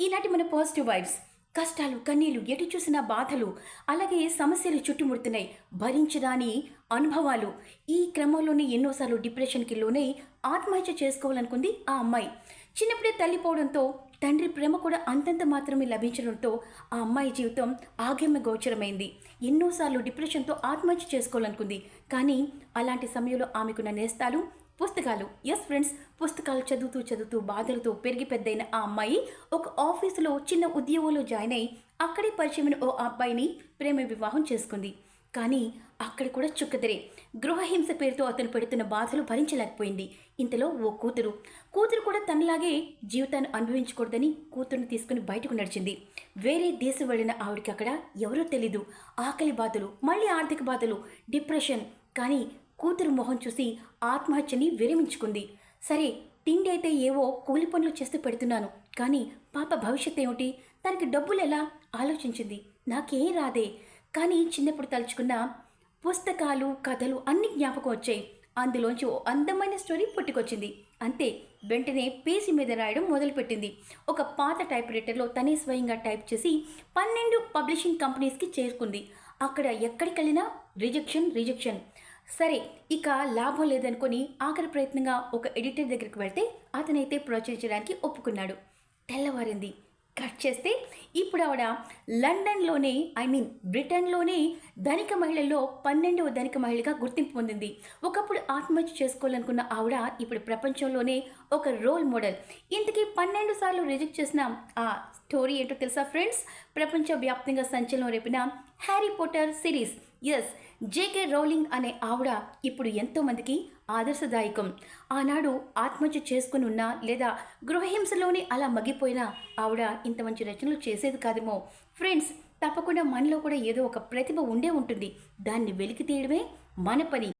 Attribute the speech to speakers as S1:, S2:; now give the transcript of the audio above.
S1: ఈనాటి మన positive vibes కష్టాలు కన్నీళ్ళు ఎటు చూసిన బాధలు అలాగే సమస్యలు చుట్టుముడుతున్నాయి. భరించరాని అనుభవాలు. ఈ క్రమంలోనే ఎన్నోసార్లు డిప్రెషన్కి లోనై ఆత్మహత్య చేసుకోవాలనుకుంది ఆ అమ్మాయి. చిన్నప్పుడే తల్లిపోవడంతో తండ్రి ప్రేమ కూడా అంతంత మాత్రమే లభించడంతో ఆ అమ్మాయి జీవితం ఆగమ్య గోచరమైంది. ఎన్నోసార్లు డిప్రెషన్తో ఆత్మహత్య చేసుకోవాలనుకుంది. కానీ అలాంటి సమయంలో ఆమెకున్న నేస్తాలు పుస్తకాలు. ఎస్ ఫ్రెండ్స్ పుస్తకాలు చదువుతూ చదువుతూ బాధలతో పెరిగి పెద్దయిన ఆ అమ్మాయి ఒక ఆఫీసులో చిన్న ఉద్యోగంలో జాయిన్ అయి అక్కడే పరిచయమైన ఓ అబ్బాయిని ప్రేమ వివాహం చేసుకుంది. కానీ అక్కడ కూడా చుక్కదరే గృహహింస పేరుతో అతను పెడుతున్న బాధలు భరించలేకపోయింది. ఇంతలో ఓ కూతురు. కూతురు కూడా తనలాగే జీవితాన్ని అనుభవించకూడదని కూతురుని తీసుకుని బయటకు నడిచింది. వేరే దేశం వెళ్ళిన ఆవిడకి అక్కడ ఎవరో తెలీదు. ఆకలి బాధలు మళ్ళీ ఆర్థిక బాధలు డిప్రెషన్. కానీ కూతురు మొహం చూసి ఆత్మహత్యని విరమించుకుంది. సరే తిండి అయితే ఏవో కూలి పనులు చేస్తూ పెడుతున్నాను. కానీ పాప భవిష్యత్ ఏమిటి? తనకి డబ్బులు ఎలా? ఆలోచించింది. నాకేం రాదే. కానీ చిన్నప్పుడు తలుచుకున్న పుస్తకాలు కథలు అన్ని జ్ఞాపకం వచ్చాయి. అందులోంచి ఓ అందమైన స్టోరీ పుట్టుకొచ్చింది. అంతే వెంటనే పేజీ మీద రాయడం మొదలుపెట్టింది. ఒక పాత టైప్ రైటర్లో తనే స్వయంగా టైప్ చేసి పన్నెండు పబ్లిషింగ్ కంపెనీస్కి చేరుకుంది. అక్కడ ఎక్కడికి వెళ్ళినా రిజెక్షన్ రిజెక్షన్. సరే ఇక లాభం లేదనుకొని ఆఖరి ప్రయత్నంగా ఒక ఎడిటర్ దగ్గరికి వెళ్తే అతనైతే ప్రోత్సహించడానికి ఒప్పుకున్నాడు. తెల్లవారింది. కట్ చేస్తే ఇప్పుడు ఆవిడ లండన్లోనే ఐ మీన్ బ్రిటన్లోనే ధనిక మహిళల్లో పన్నెండవ ధనిక మహిళగా గుర్తింపు పొందింది. ఒకప్పుడు ఆత్మహత్య చేసుకోవాలనుకున్న ఆవిడ ఇప్పుడు ప్రపంచంలోనే ఒక రోల్ మోడల్. ఇంతకీ పన్నెండు సార్లు రిజెక్ట్ చేసిన ఆ స్టోరీ ఏంటో తెలుసా ఫ్రెండ్స్? ప్రపంచవ్యాప్తంగా సంచలనం రేపిన Harry Potter series. Yes JK Rowling అనే ఆవిడ ఇప్పుడు ఎంతోమందికి ఆదర్శదాయకం. ఆనాడు ఆత్మహత్య చేసుకుని ఉన్న లేదా గృహహింసలోనే అలా మగ్గిపోయిన ఆవిడ ఇంత మంచి రచనలు చేసేది కాదేమో. ఫ్రెండ్స్ తప్పకుండా మనలో కూడా ఏదో ఒక ప్రతిభ ఉండే ఉంటుంది. దాన్ని వెలికి తీయడమే మన పని.